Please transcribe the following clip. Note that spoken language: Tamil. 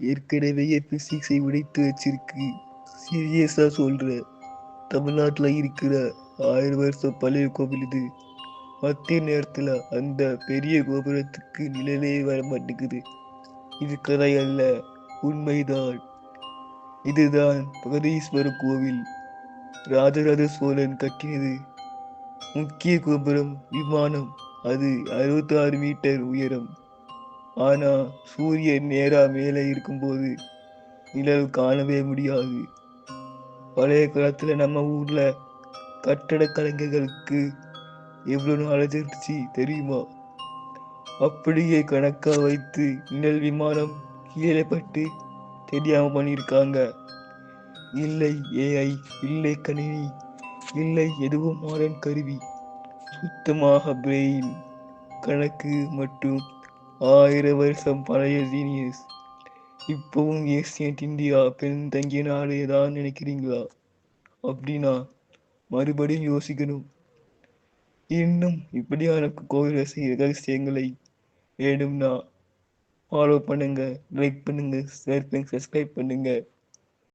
ஏற்கனவே பிசிக்ஸை உடைத்து வச்சிருக்கு. சீரியஸா சொல்கிற தமிழ்நாட்டில் இருக்கிற ஆயிரம் வருஷம் பழைய கோவில் இது. மத்திய நேரத்தில் அந்த பெரிய கோபுரத்துக்கு நிழலே வர மாட்டேங்குது இது கதை அல்ல உண்மைதான். இதுதான் பிரகதீஸ்வரர் கோவில். ராஜராஜ சோழன் கட்டினது முக்கிய கோபுரம் விமானம். அது அறுபத்தாறு மீட்டர் உயரம். ஆனா சூரியன் நேரா மேலே இருக்கும்போது நிழல் காணவே முடியாது. பழைய காலத்துல நம்ம ஊர்ல கட்டட கலைஞர்களுக்கு எவ்வளவு நாலேஜ் இருந்துச்சு தெரியுமா? அப்படியே கணக்கா வைத்து நிழல் விமானம் கீழே பட்டு தெரியாம பண்ணியிருக்காங்க. இல்லை ஏஐ இல்லை கணினி இல்லை எதுவும் மாறன் கருவி. சுத்தமாக பிரெயின் கணக்கு மற்றும் ஆயிரம் வருஷம் பழைய ஜீனியஸ் இப்பவும் ஏசியன்ட் இந்தியா பெண் தங்கிய நாடு ஏதாவது நினைக்கிறீங்களா? அப்படின்னா மறுபடியும் யோசிக்கணும். இன்னும் இப்படியான கோவில் ரசிக ரகசியங்களை வேணும்னா ஃபாலோ பண்ணுங்க லைக் பண்ணுங்க ஷேர் பண்ணுங்க சப்ஸ்கிரைப் பண்ணுங்க.